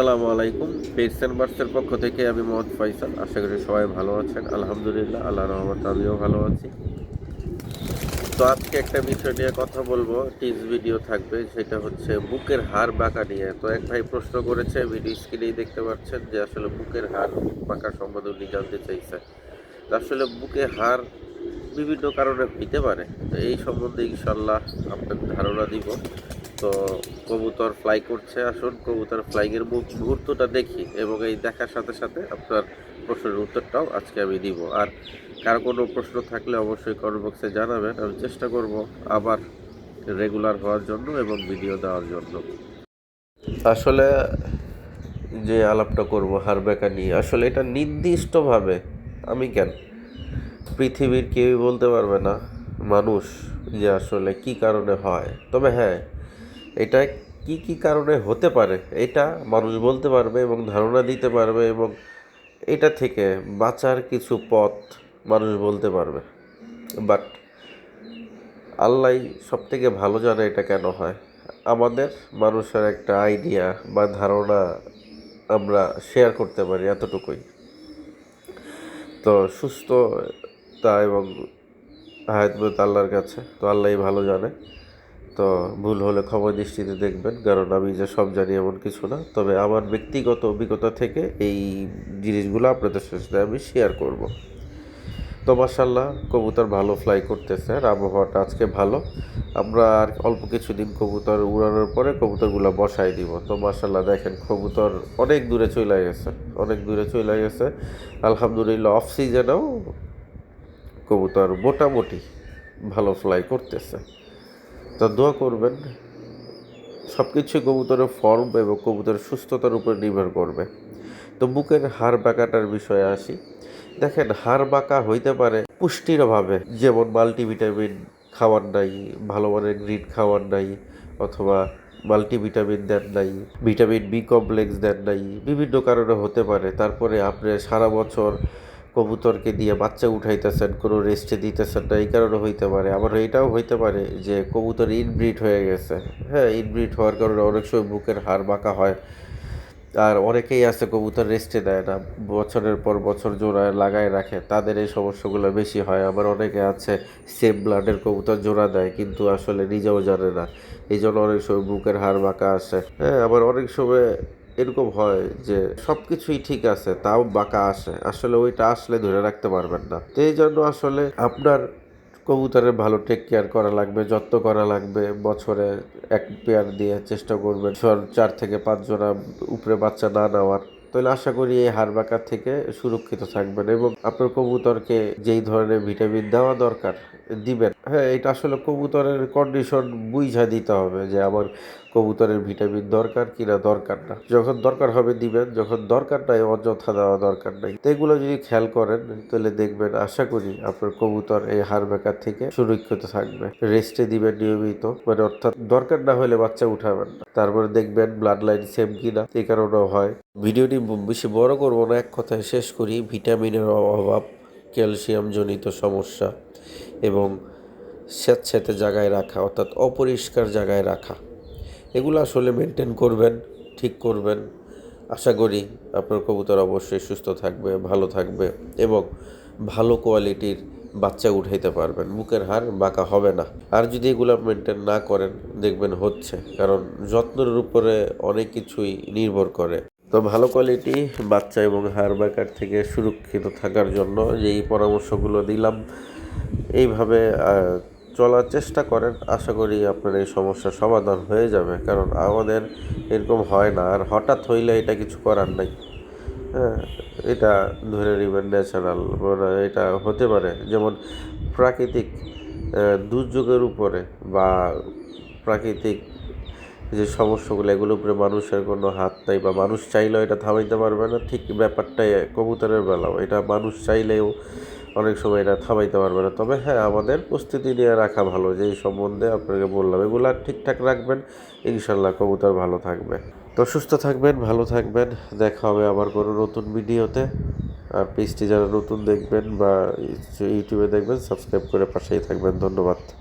আসসালামু আলাইকুম। পেজ সেনবার্সের পক্ষ থেকে আমি মোহাম্মদ ফয়সাল। আশা করি সবাই ভালো আছেন। আলহামদুলিল্লাহ আল্লাহ রহমত আমিও ভালো আছি। তো আজকে একটা বিষয় নিয়ে কথা বলব। টিজ ভিডিও থাকবে, সেটা হচ্ছে বুকের হাড় বাঁকা নিয়ে। তো এক ভাই প্রশ্ন করেছে, ভিডিও স্ক্রিনেই দেখতে পাচ্ছেন যে আসলে বুকের হাড় বাঁকা সম্বন্ধে উনি জানতে চাইছে। আসলে বুকে হাড় বিভিন্ন কারণে হইতে পারে। তো এই সম্বন্ধে ইনশাল্লাহ আপনাকে ধারণা দিব। তো কবুতর ফ্লাই করছে, আসুন, কবুতর ফ্লাইংয়ের মুহূর্তটা দেখি এবং এই দেখার সাথে সাথে আপনার প্রশ্নের উত্তরটাও আজকে আমি দিব। আর কারও কোনো প্রশ্ন থাকলে অবশ্যই কমেন্ট বক্সে জানাবেন, আমি চেষ্টা করব আবার রেগুলার হওয়ার জন্য এবং ভিডিও দেওয়ার জন্য। আসলে যে আলাপটা করব হারবেকা নিয়ে, আসলে এটা নির্দিষ্টভাবে আমি কেন? পৃথিবীর কেউই বলতে পারবে না মানুষ যে আসলে কি কারণে হয়। তবে হ্যাঁ এটা কি কি কারণে হতে পারে? এটা মানুষ বলতে পারবে এবং ধারণা দিতে পারবে এবং এটা থেকে বাঁচার কিছু পথ মানুষ বলতে পারবে। বাট আল্লাহ সব থেকে ভালো জানে এটা কেন হয়। আমাদের মানুষের একটা আইডিয়া বা ধারণা আমরা শেয়ার করতে পারি এতটুকুই। তো সুস্থ তা এবং হায়াতমত আল্লাহর কাছে, তো আল্লাহই ভালো জানে। তো ভুল হলে ক্ষমা দৃষ্টিতে দেখবেন, কারণ আমি যে সব জানি এমন কিছু না। তবে আমার ব্যক্তিগত অভিজ্ঞতা থেকে এই জিনিসগুলো আপনাদের সাথে আমি শেয়ার করব। তো মাসাল্লাহ কবুতর ভালো ফ্লাই করতেছে, আর আবহাওয়াটা আজকে ভালো। আমরা আর অল্প কিছুদিন কবুতর উড়ানোর পরে কবুতরগুলো বসাই দিব। তো মাসাল্লাহ দেখেন কবুতর অনেক দূরে চলে গেছে, অনেক দূরে চলে গেছে। আলহামদুলিল্লাহ অফ সিজনেও কবুতর মোটামুটি ভালো ফ্লাই করতেছে। তো দোয়া করবেন। সব কিছু কবুতরের ফর্ম এবং কবুতরের সুস্থতার উপর নির্ভর করবে। তো বুকের হাড় বাঁকাটার বিষয়ে আসি। দেখেন, হাড় বাঁকা হইতে পারে পুষ্টির অভাবে যেমন মাল্টিভিটামিন খাওয়ার নাই, ভালো মানের গ্রিড খাওয়ার নাই, অথবা মাল্টিভিটামিন দেন নাই, ভিটামিন বি কমপ্লেক্স দেন নাই, বিভিন্ন কারণে হতে পারে। তারপরে আপনি সারা বছর কবুতরকে দিয়ে বাচ্চা উঠাইতেছেন, কোনো রেস্টে দিতেছেন না, এই কারণে হইতে পারে। আবার এটাও হইতে পারে যে কবুতর ইনব্রিড হয়ে গেছে। হ্যাঁ ইনব্রিড হওয়ার কারণে অনেক সময় বুকের হাড় বাঁকা হয়। আর অনেকেই আছে কবুতর রেস্টে দেয় না, বছরের পর বছর জোড়ায় লাগায় রাখে, তাদের এই সমস্যাগুলো বেশি হয়। আবার অনেকে আছে সেম ব্লাডের কবুতর জোড়া দেয়, কিন্তু আসলে নিজেও জানে না এই জন্য অনেক সময় বুকের হাড় বাঁকা আসে। হ্যাঁ আবার অনেক সময় এরকম হয় যে সব কিছুই ঠিক আছে, তাও বাঁকা আসে। আসলে ওইটা আসলে ধরে রাখতে পারবেন না। তো এই জন্য আসলে আপনার কবুতরের ভালো টেক কেয়ার করা লাগবে, যত্ন করা লাগবে। বছরে এক পেয়ার দিয়ে চেষ্টা করবেন চার থেকে পাঁচ জোড়া উপরে বাচ্চা না নেওয়ার। তাহলে আশা করি এই হাড় বাঁকা থেকে সুরক্ষিত থাকবেন এবং আপনার কবুতরকে যেই ধরনের ভিটামিন দেওয়া দরকার দিবেন। হ্যাঁ এটা আসলে কবুতরের কন্ডিশন বুঝা দিতে হবে যে আমার কবুতরের ভিটামিন দরকার কিনা দরকার না। যখন দরকার হবে দিবেন, যখন দরকার নাই, অযথা দেওয়া দরকার নাই। এগুলো যদি খেয়াল করেন, তাহলে দেখবেন আশা করি আপনার কবুতর এই হাড় বেকার থেকে সুরক্ষিত থাকবে। রেস্টে দিবেন নিয়মিত মানে অর্থাৎ দরকার না হলে বাচ্চা উঠাবেন না। তারপরে দেখবেন ব্লাড লাইন সেম কিনা এই কারণেও হয়। ভিডিওটি বেশি বড় করব না, এক কথায় শেষ করি, ভিটামিনের অভাব ক্যালসিয়াম জনিত সমস্যা এবং স্যাঁতস্যাঁতে জায়গায় রাখা, অর্থাৎ অপরিষ্কার জায়গায় রাখা। এগুলো আসলে মেনটেন করবেন, ঠিক করবেন। আশা করি আপনার কবুতর অবশ্যই সুস্থ থাকবে, ভালো থাকবে এবং ভালো কোয়ালিটির বাচ্চা উঠাইতে পারবেন। বুকের হার বাঁকা হবে না। আর যদি এগুলো মেনটেন না করেন, দেখবেন হচ্ছে। কারণ যত্নের উপরে অনেক কিছুই নির্ভর করে। তো ভালো কোয়ালিটি বাচ্চা এবং হাড় বাঁকার থেকে সুরক্ষিত থাকার জন্য যেই পরামর্শগুলো দিলাম, এইভাবে চলার চেষ্টা করেন। আশা করি আপনার এই সমস্যার সমাধান হয়ে যাবে, কারণ আমাদের এরকম হয় না। আর হঠাৎ হইলে এটা কিছু করার নাই। হ্যাঁ এটা ধরে নেবেন ন্যাচারাল এটা হতে পারে। যেমন প্রাকৃতিক দুর্যোগের উপরে বা প্রাকৃতিক যে সমস্যাগুলো, এগুলোর উপরে মানুষের কোনো হাত নাই বা মানুষ চাইলেও এটা থামাইতে পারবে না। ঠিক ব্যাপারটাই কবুতরের বেলাও এটা মানুষ চাইলেও অনেক সময় এটা থামাইতে পারবে না। তবে হ্যাঁ আমাদের প্রস্তুতি নিয়ে রাখা ভালো। যে এই সম্বন্ধে আপনাকে বললাম, এগুলো ঠিকঠাক রাখবেন। ইনশাল্লাহ কবুতর ভালো থাকবে। তো সুস্থ থাকবেন, ভালো থাকবেন। দেখা হবে আবার কোনো নতুন ভিডিওতে। আর পেজটি যারা নতুন দেখবেন বা ইউটিউবে দেখবেন, সাবস্ক্রাইব করে পাশেই থাকবেন। ধন্যবাদ।